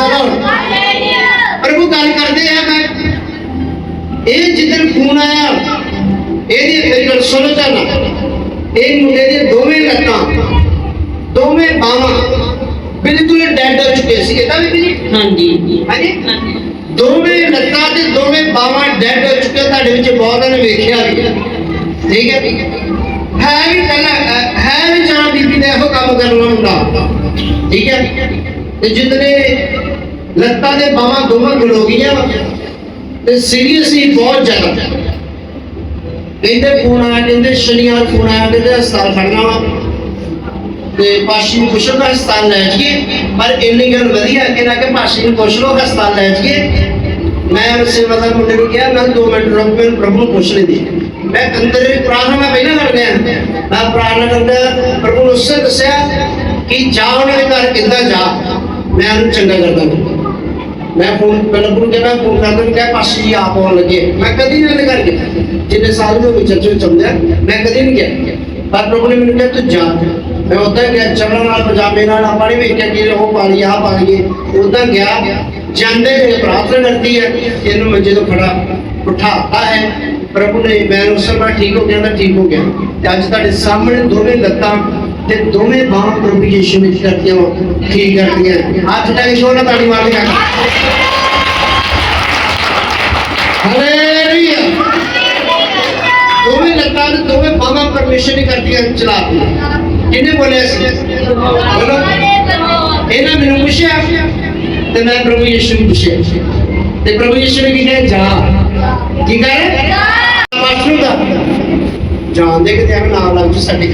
ਦਾ ਪ੍ਰਭੂ ਗੱਲ ਕਰਦੇ ਆ ਮੈਂ ਇਹ ਜਿੱਦਣ ਫੋਨ ਆਇਆ ਇਹਦੀ ਮੇਰੀ ਗੱਲ ਸੁਣੋ ਜਾਨਾ ਇਹ ਮੁੰਡੇ ਦੇ ਦੋਵੇਂ ਲੱਤਾਂ ਦੋਵੇਂ ਬਾਹਾਂ ਬਿਲਕੁਲ ਡੈਡ ਹੋ ਚੁੱਕੇ ਸੀ ਇਹਦਾ ਵੀ ਜੀ ਹਾਂਜੀ ਹਾਂਜੀ ਦੋਵੇਂ ਲੱਤਾਂ ਤੇ ਦੋਵੇਂ ਬਾਹਾਂ ਡੈਡ ਹੋ ਚੁੱਕੇ ਤੁਹਾਡੇ ਵਿੱਚ ਬਹੁਤਾਂ ਨੇ ਵੇਖਿਆ ਵੀ ਹੈ। ਠੀਕ ਹੈ ਹੈ ਵੀ ਪਹਿਲਾਂ ਅਹ ਹੈ ਵੀ ਜਾਨ ਬੀਬੀ ਦਾ ਇਹੋ ਕੰਮ ਕਰਨ ਵਾਲਾ ਮੁੰਡਾ ਠੀਕ ਹੈ ਤੇ ਜਿੱਦਨੇ ਲੱਤਾਂ ਦੇ ਬਾਹਾਂ ਦੋਵਾਂ ਖਲੋ ਗਈਆਂ ਤੇ ਸੀਰੀਅਸਲੀ ਬਹੁਤ ਜ਼ਿਆਦਾ। ਕਹਿੰਦੇ ਫੋਨ ਆਇਆ, ਕਹਿੰਦੇ ਸ਼ਨੀਵਾਰ ਫੋਨ ਆਇਆ, ਕਹਿੰਦੇ ਹਸਪਤਾਲ ਖੜਨਾ ਵਾ। ਤੇ ਪਾਸ਼ੀ ਨੂੰ ਪੁੱਛੋ ਕਿ ਹਸਪਤਾਲ ਲੈ ਜਾਈਏ। ਪਰ ਇੰਨੀ ਗੱਲ ਵਧੀਆ ਕਿ ਨਾ ਕਿ ਪਾਸ਼ੀ ਨੂੰ ਪੁੱਛ ਲਓ ਹਸਪਤਾਲ ਲੈ ਜਾਈਏ। ਮੈਂ ਉਸੇ ਸੇਵਾਦਾਰ ਮੁੰਡੇ ਨੂੰ ਕਿਹਾ, ਮੈਂ 2 ਮਿੰਟ ਰੁਕ, ਮੈਂ ਪ੍ਰਭੂ ਪੁੱਛ ਲੈਂਦੀ। ਮੈਂ ਅੰਦਰ ਵੀ ਪ੍ਰਾਰਥਨਾ ਮੈਂ ਪਹਿਲਾਂ ਕਰ ਗਿਆ। ਮੈਂ ਪ੍ਰਾਰਥਨਾ ਕਰਦਾ ਪ੍ਰਭੂ ਨੂੰ ਉਸੇ ਦੱਸਿਆ ਕਿ ਜਾ ਉਹਨਾਂ ਦੇ ਘਰ ਕਿੱਦਾਂ ਜਾ। ਮੈਂ ਉਹਨੂੰ ਚੰਗਾ ਕਰਦਾ। ਮੈਂ ਫੋਨ ਪਹਿਲਾਂ ਫੋਨ ਕਿਹਾ ਫੋਨ ਕਰਦਾ ਮੈਂ ਕਿਹਾ, ਪਾਸ਼ੀ ਆਪ ਆਉਣ ਲੱਗੇ। ਮੈਂ ਕਦੀ ਨਹੀਂ ਉਹਦੇ ਗਿਆ ਜਿੰਨੇ ਸਾਲ ਦੇ ਵਿੱਚ ਚਰਚ ਵਿੱਚ ਮੈਂ ਕਦੀ ਨਹੀਂ ਗਿਆ। ਪਰ ਪ੍ਰਭੂ ਨੇ ਮੈਨੂੰ ਕਿਹਾ, ਤੂੰ ਜਾ। ਮੈਂ ਉਦਾਂ ਗਿਆ, ਚਮੜਾ ਨਾਲ ਪਜਾਮੇ ਨਾਲ, ਆਪਾਂ ਨੇ ਵੇਖਿਆ ਕਿ ਉਹ ਪਾਣੀ ਆ, ਪਾ ਲਈਏ। ਉਦਾਂ ਗਿਆ, ਜਾਂਦੇ ਹੋਏ ਪ੍ਰਾਰਥਨਾ ਕਰਦੀ ਹੈ ਇਹਨੂੰ ਮੰਜੇ ਤੋਂ ਖੜਾ ਉਠਾਤਾ ਹੈ, ਪ੍ਰਭੂ ਨੇ ਮੈਂ ਉਸ ਸਮੇਂ ਠੀਕ ਹੋ ਗਿਆ ਤਾਂ ਠੀਕ ਹੋ ਗਿਆ। ਤੇ ਅੱਜ ਤੁਹਾਡੇ ਸਾਹਮਣੇ ਦੋਵੇਂ ਲੱਤਾਂ ਤੇ ਦੋਵੇਂ ਬਾਹਾਂ ਪ੍ਰਭੂ ਯੀਸ਼ੂ ਨੇ ਕਰਤੀਆਂ ਠੀਕ ਕਰਤੀਆਂ ਹੱਥ ਟਾਈ ਸ਼ੋਨਾ ਤਾੜੀ ਮਾਰ ਕੇ ਹਾਲੇਲੂਇਆ ਦੋਵੇਂ ਲੱਤਾਂ ਤੇ ਦੋਵੇਂ ਬਾਹਾਂ ਪਰਮੇਸ਼ਰ ਨੇ ਕਰਤੀਆਂ ਚਲਾਤੀਆਂ ਕਿਹਨੇ ਬੋਲਿਆ ਸੀ ਬੋਲੋ ਇਹਨਾਂ ਮੈਨੂੰ ਪੁੱਛਿਆ ਤੇ ਮੈਂ ਪ੍ਰਭੂ ਯਿਸੂ ਨੂੰ ਪੁੱਛਿਆ ਤੇ ਪ੍ਰਭੂ ਯਿਸੂ ਨੇ ਕੀ ਕਿਹਾ ਜਾ ਕੀ ਕਹੇ ਮਾਸਟਰ ਦਾ ਜਾਣ ਦੇ ਕਿਤੇ ਐਵੇਂ ਨਾਮ ਲੱਗ ਜੂ ਸਾਡੇ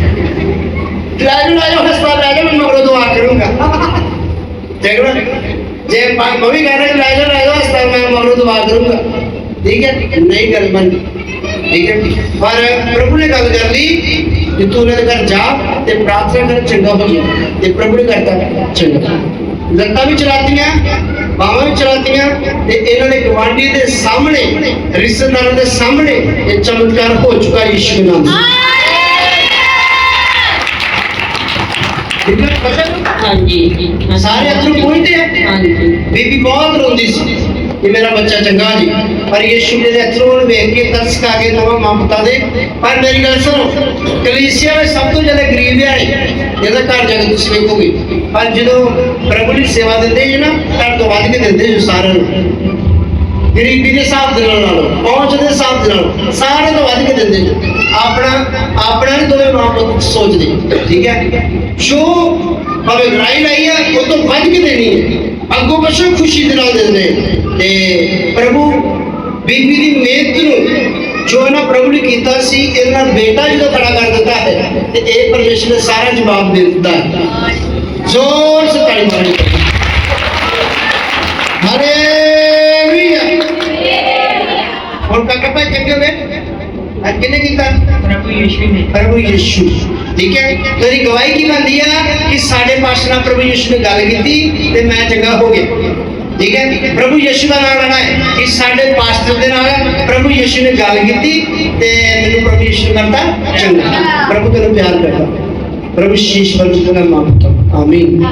ਲੈ ਜਾਓ ਲੈ ਜਾਓ ਹਸਪਤਾਲ ਲੈ ਜਾਓ ਮੈਂ ਮਗਰੋਂ ਦੁਆ ਕਰੂੰਗਾ। ਦੇਖ ਲਓ, ਜੇ ਪਾ ਮੈਂ ਵੀ ਕਹਿ ਰਿਹਾ ਲੈ ਜਾਓ ਲੈ ਜਾਓ ਹਸਪਤਾਲ ਮੈਂ ਮਗਰੋਂ ਦੁਆ ਕਰੂੰਗਾ। ਠੀਕ ਹੈ? ਨਹੀਂ ਗੱਲ ਬਣਦੀ। ਠੀਕ ਹੈ? ਪਰ ਪ੍ਰਭੂ ਨੇ ਗੱਲ ਕਰ ਲਈ ਕਿ ਤੂੰ ਉਹਨਾਂ ਦੇ ਘਰ ਜਾ ਤੇ ਪ੍ਰਾਰਥਨਾ ਕਰ ਚੰਗਾ ਹੋ ਤੇ ਪ੍ਰਭੂ ਨੇ ਕਰਤਾ ਚੰਗਾ। ਲੱਤਾਂ ਵੀ ਚਲਾਤੀਆਂ, ਬਾਹਾਂ ਵੀ ਚਲਾਤੀਆਂ ਤੇ ਇਹਨਾਂ ਨੇ ਗਵਾਂਢੀ ਦੇ ਸਾਹਮਣੇ, ਰਿਸ਼ਤੇਦਾਰਾਂ ਦੇ ਸਾਹਮਣੇ ਇਹ ਚਮਤਕਾਰ ਹੋ ਚੁੱਕਾ ਈਸ਼ਵਰ ਨਾਮ ਠੀਕ ਹੈ ਪਤਾ ਹਾਂਜੀ ਸਾਰੇ ਅਥਰੂ ਪਹੁੰਚਦੇ ਆ ਹਾਂਜੀ। ਬੀਬੀ ਬਹੁਤ ਰੋਂਦੀ ਸੀ ਕਿ ਮੇਰਾ ਬੱਚਾ ਚੰਗਾ ਜੀ। ਪਰ ਯਿਸੂ ਦੇ ਅਥਰੂ ਨੂੰ ਵੇਖ ਕੇ ਤਰਸ ਖਾ ਕੇ ਨਵਾਂ ਮਮਤਾ ਦੇ। ਪਰ ਮੇਰੀ ਗੱਲ ਸੁਣੋ ਕਲੀਸਿਆ ਵਿੱਚ ਸਭ ਤੋਂ ਜ਼ਿਆਦਾ ਗਰੀਬ ਹੈ ਜਿਹਦਾ ਘਰ ਜਾ ਕੇ ਤੁਸੀਂ ਵੇਖੋਗੇ। ਪਰ ਜਦੋਂ ਪ੍ਰਭੂ ਦੀ ਸੇਵਾ ਦਿੰਦੇ ਜੀ ਨਾ ਘਰ ਤੋਂ ਵੱਧ ਕੇ ਦਿੰਦੇ ਜੀ ਸਾਰਿਆਂ ਨੂੰ। ਗਰੀਬੀ ਦੇ ਹਿਸਾਬ ਦੇ ਨਾਲ ਪਹੁੰਚ ਦੇ ਹਿਸਾਬ ਦੇ ਨਾਲ ਸਾਰੇ ਤੋਂ ਵੱਧ ਕੇ ਦਿੰਦੇ ਜੀ ਆਪਣਾ ਆਪਣਾ ਨਹੀਂ ਦੋਵੇਂ ਮਾਂ ਸੋਚਦੇ, ਠੀਕ ਹੈ? ਜੋ ਭਾਵੇਂ ਲੜਾਈ ਲਈ ਆ, ਉਹ ਤੋਂ ਵੱਧ ਕੇ ਦੇਣੀ ਹੈ। ਅੱਗੋਂ ਬਸ਼ੋ ਖੁਸ਼ੀ ਦੇ ਨਾਲ ਦਿੰਦੇ ਤੇ ਪ੍ਰਭੂ, ਬੀਬੀ ਦੀ ਮਿਹਨਤ ਨੂੰ ਜੋ ਇਹਨਾਂ ਪ੍ਰਭੂ ਨੇ ਕੀਤਾ ਸੀ, ਇਹਨਾਂ ਬੇਟਾ ਜਦੋਂ ਖੜਾ ਕਰ ਦਿੱਤਾ ਹੈ, ਤੇ ਇਹ ਪਰਮੇਸ਼ਰ ਨੇ ਸਾਰਾ ਜਵਾਬ ਦੇ ਦਿੱਤਾ ਹੈ। ਜ਼ੋਰ ਸੇ ਤਾੜੀ ਮਾਰਨੀ ਹਾਲੇਲੂਇਆ ਹੁਣ ਕਾਕਾ ਭਾਈ ਚੰਗੇ ਹੋ ਕਿਹਨੇ ਕੀਤਾ? ਪ੍ਰਭੂ ਯੀਸ਼ੂ ਨੇ। ਪ੍ਰਭੂ ਯਿਸੂ। ਠੀਕ ਹੈ? ਤੇਰੀ ਗਵਾਹੀ ਕੀ ਬੰਦੀ ਆ? ਕਿ ਸਾਡੇ ਪਾਸ ਨਾਲ ਪ੍ਰਭੂ ਯਿਸੂ ਨੇ ਗੱਲ ਕੀਤੀ ਤੇ ਮੈਂ ਚੰਗਾ ਹੋ ਗਿਆ। ਠੀਕ ਹੈ? ਪ੍ਰਭੂ ਯਿਸੂ ਦਾ ਨਾਮ ਲੈਣਾ ਹੈ। ਕਿ ਸਾਡੇ ਪਾਸਟਰ ਦੇ ਨਾਲ ਪ੍ਰਭੂ ਯਿਸੂ ਨੇ ਗੱਲ ਕੀਤੀ ਤੇ ਮੈਨੂੰ ਪ੍ਰਭੂ ਯਿਸੂ ਕਰਤਾ ਚੰਗਾ। ਪ੍ਰਭੂ ਤੈਨੂੰ ਪਿਆਰ ਕਰਦਾ। ਪ੍ਰਭੂ ਸ਼ੀਸ਼ ਬੰਦ ਦਾ ਨਾਮ ਆਮੀਨ।